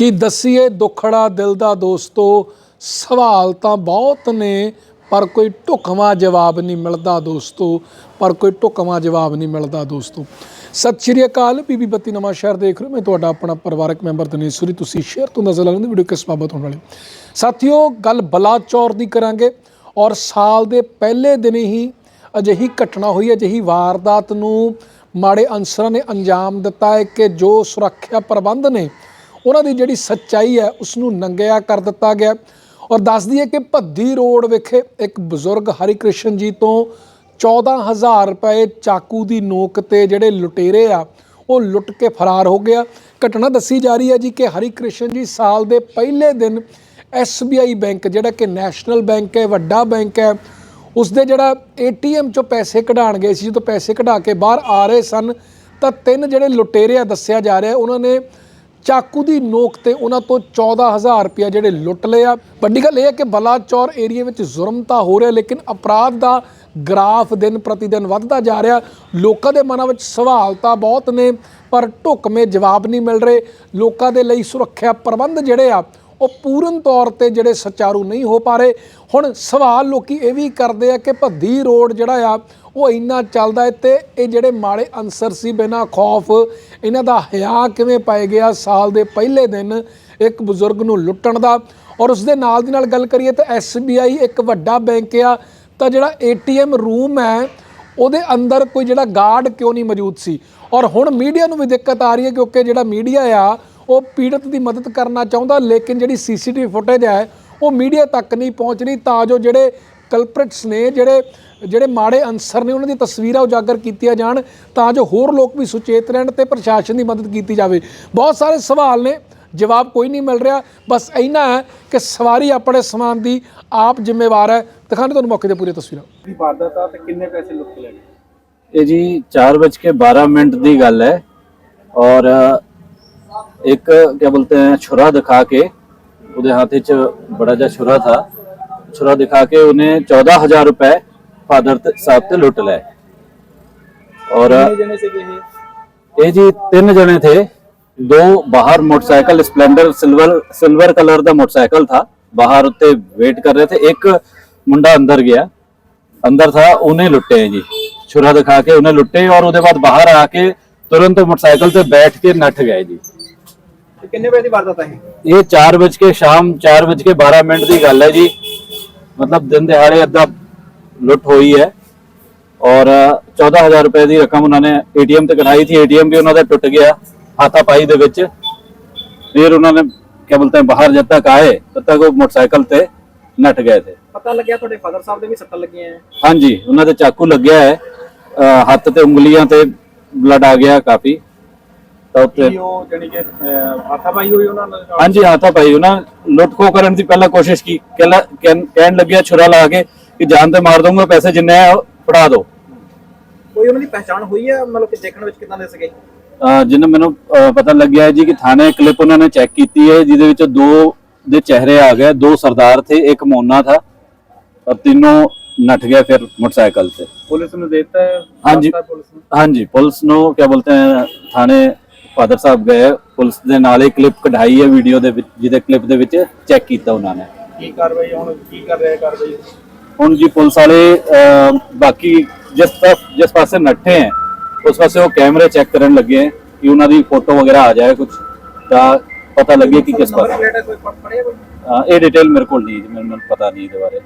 ਕੀ ਦਸੀਏ ਦੁਖੜਾ ਦਿਲ ਦਾ ਦੋਸਤੋ? ਸਵਾਲ ਤਾਂ ਬਹੁਤ ਨੇ, ਪਰ ਕੋਈ ਢੁਕਵਾਂ ਜਵਾਬ ਨਹੀਂ ਮਿਲਦਾ ਦੋਸਤੋ। ਪਰ ਕੋਈ ਢੁਕਵਾਂ ਜਵਾਬ ਨਹੀਂ ਮਿਲਦਾ ਦੋਸਤੋ। ਸਤਿ ਸ਼੍ਰੀ ਅਕਾਲ, ਬੀਬੀ ਬੱਤੀ ਨਵਾਂ ਸ਼ਹਿਰ ਦੇਖ ਰਹੇ ਹੋ। ਮੈਂ ਤੁਹਾਡਾ ਆਪਣਾ ਪਰਿਵਾਰਕ ਮੈਂਬਰ ਦਿਨੇਸ਼ ਤੁਸੀਂ ਸ਼ੇਅਰ ਤੋਂ ਨਜ਼ਰ ਲਾ ਵੀਡੀਓ ਕਿਸ ਬਾਬਤ ਹੋਣ ਵਾਲੀ? ਸਾਥੀਓ, ਗੱਲ ਬਲਾਚੌਰ ਦੀ ਕਰਾਂਗੇ। ਔਰ ਸਾਲ ਦੇ ਪਹਿਲੇ ਦਿਨ ਹੀ ਅਜਿਹੀ ਘਟਨਾ ਹੋਈ, ਅਜਿਹੀ ਵਾਰਦਾਤ ਨੂੰ ਮਾੜੇ ਅਨਸਰਾਂ ਨੇ ਅੰਜਾਮ ਦਿੱਤਾ ਹੈ ਕਿ ਜੋ ਸੁਰੱਖਿਆ ਪ੍ਰਬੰਧ ਨੇ ਉਹਨਾਂ ਦੀ ਜਿਹੜੀ ਸੱਚਾਈ ਹੈ ਉਸ ਨੂੰ ਨੰਗਿਆ ਕਰ ਦਿੱਤਾ ਗਿਆ। ਔਰ ਦੱਸ ਦਈਏ ਕਿ ਭੱਦੀ ਰੋਡ ਵਿਖੇ ਇੱਕ ਬਜ਼ੁਰਗ ਹਰੀ ਕ੍ਰਿਸ਼ਨ ਜੀ ਤੋਂ 14000 ਰੁਪਏ ਚਾਕੂ ਦੀ ਨੋਕ ਤੇ ਜਿਹੜੇ ਲੁਟੇਰੇ ਆ, ਉਹ ਲੁੱਟ ਕੇ ਫਰਾਰ ਹੋ ਗਿਆ। ਘਟਨਾ ਦੱਸੀ ਜਾ ਰਹੀ ਹੈ ਜੀ ਕਿ ਹਰੀ ਕ੍ਰਿਸ਼ਨ ਜੀ ਸਾਲ ਦੇ ਪਹਿਲੇ ਦਿਨ SBI ਬੈਂਕ, ਜਿਹੜਾ ਕਿ ਨੈਸ਼ਨਲ ਬੈਂਕ ਹੈ, ਵੱਡਾ ਬੈਂਕ ਹੈ ਉਸ ਦੇ ਜਿਹੜਾ ATM ਚੋਂ ਪੈਸੇ ਕਢਾਣ ਗਏ ਸੀ। ਜਦੋਂ ਪੈਸੇ ਕਢਾ ਕੇ ਬਾਹਰ ਆ ਰਹੇ ਸਨ, ਤਾਂ ਤਿੰਨ ਜਿਹੜੇ ਲੁਟੇਰੇ ਆ ਦੱਸਿਆ ਜਾ ਰਿਹਾ, ਉਹਨਾਂ ਨੇ ਚਾਕੂ ਦੀ ਨੋਕ ਤੇ ਉਹਨਾਂ ਤੋਂ 14000 ਰੁਪਇਆ ਜਿਹੜੇ ਲੁੱਟ ਲਏ ਆ। ਵੱਡੀ ਗੱਲ ਇਹ ਹੈ ਕਿ ਬਲਾਚੌਰ ਏਰੀਆ ਵਿੱਚ ਜ਼ੁਰਮ ਤਾਂ ਹੋ ਰਿਹਾ, ਲੇਕਿਨ ਅਪਰਾਧ ਦਾ ਗ੍ਰਾਫ ਦਿਨ ਪ੍ਰਤੀ ਦਿਨ ਵੱਧਦਾ ਜਾ ਰਿਹਾ। ਲੋਕਾਂ ਦੇ ਮਨਾਂ ਵਿੱਚ ਸਵਾਲ ਤਾਂ ਬਹੁਤ ਨੇ, ਪਰ ਢੁਕਵੇਂ ਜਵਾਬ ਨਹੀਂ ਮਿਲ ਰਹੇ। ਲੋਕਾਂ ਦੇ ਲਈ ਸੁਰੱਖਿਆ ਪ੍ਰਬੰਧ ਜਿਹੜੇ ਆ ਉਹ ਪੂਰਨ ਤੌਰ ਤੇ ਜਿਹੜੇ ਸੁਚਾਰੂ ਨਹੀਂ ਹੋ ਪਾ ਰਹੇ। ਹੁਣ ਸਵਾਲ ਲੋਕੀ ਇਹ ਵੀ ਕਰਦੇ ਆ ਕਿ ਭੱਦੀ ਰੋਡ ਜਿਹੜਾ ਆ, ਉਹ ਇੰਨਾ ਚੱਲਦਾ ਹੈ ਤੇ ਇਹ ਜਿਹੜੇ ਮਾੜੇ ਅਨਸਰ ਸੀ ਬਿਨਾਂ ਖੌਫ, ਇਹਨਾਂ ਦਾ ਹਿਆ ਕਿਵੇਂ ਪਾਏ ਗਿਆ ਸਾਲ ਦੇ ਪਹਿਲੇ ਦਿਨ ਇੱਕ ਬਜ਼ੁਰਗ ਨੂੰ ਲੁੱਟਣ ਦਾ। ਔਰ ਉਸ ਦੇ ਨਾਲ ਦੀ ਨਾਲ ਗੱਲ ਕਰੀਏ ਤਾਂ SBI ਇੱਕ ਵੱਡਾ ਬੈਂਕ ਆ, ਤਾਂ ਜਿਹੜਾ ATM ਰੂਮ ਹੈ, ਉਹਦੇ ਅੰਦਰ ਕੋਈ ਜਿਹੜਾ ਗਾਰਡ ਕਿਉਂ ਨਹੀਂ ਮੌਜੂਦ ਸੀ? ਔਰ ਹੁਣ ਮੀਡੀਆ ਨੂੰ ਵੀ ਦਿੱਕਤ ਆ ਰਹੀ ਹੈ ਕਿਉਂਕਿ ਜਿਹੜਾ ਮੀਡੀਆ ਆ ਉਹ ਪੀੜਤ ਦੀ ਮਦਦ ਕਰਨਾ ਚਾਹੁੰਦਾ ਲੇਕਿਨ ਜਿਹੜੀ ਸੀਸੀਟੀਵੀ ਫੁਟੇਜ ਹੈ ਉਹ ਮੀਡੀਆ ਤੱਕ ਨਹੀਂ ਪਹੁੰਚ ਰਹੀ ਤਾਂ ਜੋ ਜਿਹੜੇ ਕਲਪ੍ਰਿਟਸ ਨੇ ਜਿਹੜੇ ਜਿਹੜੇ ਮਾੜੇ ਅਨਸਰ ਨੇ ਉਹਨਾਂ ਦੀ ਤਸਵੀਰਾਂ ਉਜਾਗਰ ਕੀਤੀਆਂ ਜਾਣ ਤਾਂ ਜੋ ਹੋਰ ਲੋਕ ਵੀ ਸੁਚੇਤ ਰਹਿਣ ਤੇ ਪ੍ਰਸ਼ਾਸਨ ਦੀ ਮਦਦ ਕੀਤੀ ਜਾਵੇ। ਬਹੁਤ ਸਾਰੇ ਸਵਾਲ ਨੇ ਜਵਾਬ ਕੋਈ ਨਹੀਂ ਮਿਲ ਰਿਹਾ। ਬਸ ਇੰਨਾ ਹੈ ਕਿ ਸਵਾਰੀ ਆਪਣੇ ਸਮਾਨ ਦੀ ਆਪ ਜ਼ਿੰਮੇਵਾਰ ਹੈ। ਦਿਖਾਣੇ ਤੁਹਾਨੂੰ ਮੌਕੇ ਤੇ ਪੂਰੀ ਤਸਵੀਰਾਂ। ਦੀ ਵਾਰਦਾਤ ਆ ਤੇ ਕਿੰਨੇ ਪੈਸੇ ਲੁੱਟ ਕੇ ਲੈ ਗਏ? ਇਹ ਜੀ 4:12 ਮਿੰਟ ਦੀ ਗੱਲ ਹੈ ਔਰ एक क्या बोलते हैं छुरा दिखा के उधर हाथ च बड़ा जा छुरा था। छुरा दिखा के उन्हें चौदह हज़ार रुपए फादर साहब से लुट लाए। और ये जी तीन जने थे। दो बाहर motorcycle Splendor silver silver colour का मोटरसाइकिल था। बाहर उत्ते वेट कर रहे थे। एक मुंडा अंदर गया। अंदर था उन्हें लुटे हैं जी। छुरा दिखा के उन्हें लुटे और उसके बाद बाहर आके तुरंत मोटरसाइकिल से बैठ के नट गए जी। ਤੇ ਕਿੰਨੇ ਵਜੇ ਦੀ ਵਾਰਦਾਤ ਆ ਇਹ? ਇਹ 4 ਵਜੇ ਕੇ ਸ਼ਾਮ 4 ਵਜੇ ਕੇ 12 ਮਿੰਟ ਦੀ ਗੱਲ ਹੈ ਜੀ। ਮਤਲਬ ਦਿਨ ਦਿਹਾੜੇ ਅੱਧਾ ਲੁੱਟ ਹੋਈ ਹੈ। ਔਰ 14000 ਰੁਪਏ ਦੀ ਰਕਮ ਉਹਨਾਂ ਨੇ ਏਟੀਐਮ ਤੇ ਕਢਾਈ ਥੀ ਏਟੀਐਮ ਵੀ ਉਹਨਾਂ ਦਾ ਟੁੱਟ ਗਿਆ ਹਾਥਾ ਪਾਈ ਦੇ ਵਿੱਚ। ਫਿਰ ਉਹਨਾਂ ਨੇ ਕੀ ਬੋਲਤੇ ਹੈ ਬਾਹਰ ਜਦ ਤੱਕ ਆਏ ਤਦ ਤੱਕ ਉਹ ਮੋਟਰਸਾਈਕਲ ਤੇ ਨੱਠ ਗਏ ਥੇ ਪਤਾ ਲੱਗਿਆ ਤੁਹਾਡੇ ਫਾਦਰ ਸਾਹਿਬ ਦੇ ਵੀ ਸੱਟਾਂ ਲੱਗੀਆਂ ਹੈ? ਹਾਂਜੀ ਉਹਨਾਂ ਦੇ ਚਾਕੂ ਲੱਗਿਆ ਹੈ। ਅਹ ਹੱਥ ਤੇ ਉਂਗਲੀਆਂ ਤੇ ਬਲੱਡ ਆ ਗਿਆ ਕਾਫੀ। ਤਾਂ ਉੱਤੇ ਉਹ ਉਹਨਾਂ ਨਾਲ? ਹਾਂਜੀ ਕਰਨ ਦੀ ਪਹਿਲਾਂ ਕੋਸ਼ਿਸ਼ ਕੀ ਕਹਿਣ ਲੱਗਿਆ ਛੁਰਾ ਲਾ ਕੇ ਕਿ ਜਾਨ ਤੇ ਮਾਰ ਦਊਂਗਾ ਪੈਸੇ ਜਿੰਨੇ ਆ ਫੜਾ ਦਿਓ ਕੋਈ ਉਹਨਾਂ ਦੀ ਪਛਾਣ ਹੋਈ ਆ? ਮਤਲਬ ਕਿ ਦੇਖਣ ਵਿੱਚ ਕਿਦਾਂ ਦੇ ਸਕੇ ਜਿੰਨ ਮੈਨੂੰ ਪਤਾ ਲੱਗਿਆ ਜੀ ਕਿ ਥਾਣੇ ਕਲਿੱਪ ਉਹਨਾਂ ਨੇ ਚੈੱਕ ਕੀਤੀ ਹੈ ਜਿਹਦੇ ਵਿੱਚ ਦੋ ਦੇ ਚਿਹਰੇ ਆ ਗਏ ਦੋ ਸਰਦਾਰ ਥਾ ਔਰ ਤਿੰਨੋਂ ਨੱਠ ਗਏ ਫਿਰ ਮੋਟਰਸਾਈਕਲ ਤੇ। ਪੁਲਿਸ ਨੂੰ ਦੇਤਾ ਹੈ? ਹਾਂਜੀ। ਹਾਂਜੀ ਪੁਲਿਸ ਨੂੰ ਕੀ ਬੋਲਤੇ ਥਾਣੇ ਫਾਦਰ ਸਾਹਿਬ ਗਏ ਪੁਲਿਸ ਦੇ ਨਾਲ ਹੀ ਕਲਿੱਪ ਕਢਾਈ ਹੈ ਵੀਡੀਓ ਦੇ ਵਿੱਚ ਜਿਹਦੇ ਕਲਿੱਪ ਦੇ ਵਿੱਚ ਚੈੱਕ ਕੀਤਾ ਉਹਨਾਂ ਨੇ। ਕੀ ਕਾਰਵਾਈ ਹੁਣ ਕੀ ਕਰ ਰਿਹਾ ਕਾਰਵਾਈ? ਹੁਣ ਜੀ ਪੁਲਿਸ ਵਾਲੇ ਅਹ, ਬਾਕੀ ਜਿਸ ਤਰਫ ਜਿਸ ਪਾਸੇ ਨੱਠੇ ਹੈ ਉਸ ਪਾਸੇ ਉਹ ਕੈਮਰੇ ਚੈੱਕ ਕਰਨ ਲੱਗੇ ਹੈ ਕਿ ਉਹਨਾਂ ਦੀ ਫੋਟੋ ਵਗੈਰਾ ਆ ਜਾਏ ਕੁਝ ਤਾਂ ਪਤਾ ਲੱਗੇ ਕਿ ਕਿਸ ਪਾਸੇ। ਪਲੇਟ ਹੈ ਕੋਈ ਪੜਿਆ ਕੋਈ? ਅਹ, ਇਹ ਡਿਟੇਲ ਮੇਰੇ ਕੋਲ ਨਹੀਂ ਜੀ ਮੈਨੂੰ ਪਤਾ ਨਹੀਂ ਇਹਦੇ ਬਾਰੇ।